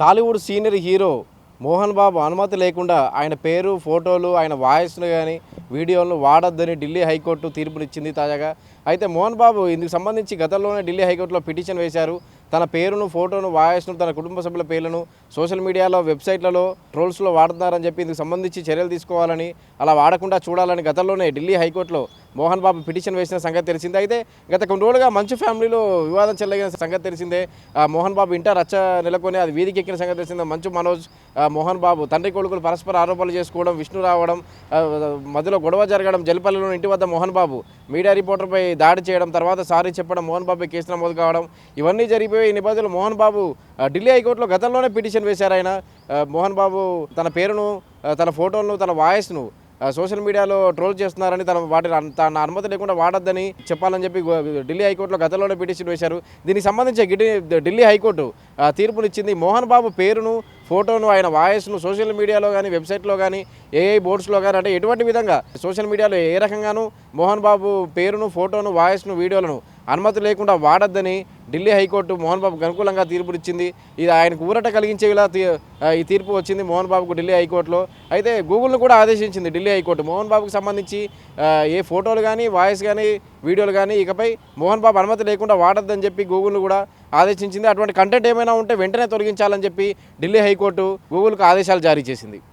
Tollywood senior hero Mohan Babu అనుమతి లేకుండా ఆయన పేరు ఫోటోలు ఆయన వాయిస్ను కానీ వీడియోలను వాడొద్దని ఢిల్లీ హైకోర్టు తీర్పునిచ్చింది తాజాగా. అయితే మోహన్ బాబు ఇందుకు సంబంధించి గతంలోనే ఢిల్లీ హైకోర్టులో పిటిషన్ వేశారు. తన పేరును ఫోటోను వాయిస్ను తన కుటుంబ సభ్యుల పేర్లను సోషల్ మీడియాలో వెబ్సైట్లలో ట్రోల్స్లో వాడుతున్నారని చెప్పి ఇందుకు సంబంధించి చర్యలు తీసుకోవాలని అలా వాడకుండా చూడాలని గతంలోనే ఢిల్లీ హైకోర్టులో మోహన్ బాబు పిటిషన్ వేసిన సంగతి తెలిసిందే. అయితే గత కొన్ని రోజులుగా మంచు ఫ్యామిలీలో వివాదం చెల్లగిన సంగతి తెలిసిందే. మోహన్ బాబు ఇంట రచ్చ నెలకొని అది వీధికి ఎక్కిన సంగతి తెలిసిందే. మంచు మనోజ్ మోహన్ బాబు తండ్రి కొడుకులు పరస్పర ఆరోపణలు చేసుకోవడం విష్ణు రావడం మధ్యలో గొడవ జరగడం జలపల్లిలో ఇంటి వద్ద మోహన్ బాబు మీడియా రిపోర్టర్పై దాడి చేయడం తర్వాత సారీ చెప్పడం మోహన్ బాబు కేసు నమోదు కావడం ఇవన్నీ జరిగిపోయి ఈ నేపథ్యంలో మోహన్ బాబు ఢిల్లీ హైకోర్టులో గతంలోనే పిటిషన్ వేశారు ఆయన. మోహన్ బాబు తన పేరును తన ఫోటోలను తన వాయిస్ను సోషల్ మీడియాలో ట్రోల్ చేస్తున్నారని తన వాటిని తన అనుమతి లేకుండా వాడొద్దని చెప్పాలని చెప్పి ఢిల్లీ హైకోర్టులో గతంలోనే పిటిషన్ వేశారు. దీనికి సంబంధించి ఢిల్లీ హైకోర్టు తీర్పునిచ్చింది మోహన్ బాబు పేరును ఫోటోను ఆయన వాయిస్ను సోషల్ మీడియాలో కానీ వెబ్సైట్లో కానీ ఏఐ బోర్డ్స్లో కానీ అంటే ఎటువంటి విధంగా సోషల్ మీడియాలో ఏ రకంగానూ మోహన్ బాబు పేరును ఫోటోను వాయిస్ను వీడియోలను అనుమతి లేకుండా వాడొద్దని ఢిల్లీ హైకోర్టు మోహన్ బాబుకు అనుకూలంగా తీర్పునిచ్చింది ఇది ఆయనకు ఊరట కలిగించేలా తీ- ఈ తీర్పు వచ్చింది మోహన్ బాబుకు ఢిల్లీ హైకోర్టులో. అయితే గూగుల్ను కూడా ఆదేశించింది ఢిల్లీ హైకోర్టు. మోహన్ బాబుకు సంబంధించి ఏ ఫోటోలు కానీ వాయిస్ కానీ వీడియోలు కానీ ఇకపై మోహన్ బాబు అనుమతి లేకుండా వాడొద్దని చెప్పి గూగుల్ను కూడా ఆదేశించింది. అటువంటి కంటెంట్ ఏమైనా ఉంటే వెంటనే తొలగించాలని చెప్పి ఢిల్లీ హైకోర్టు గూగుల్కు ఆదేశాలు జారీ చేసింది.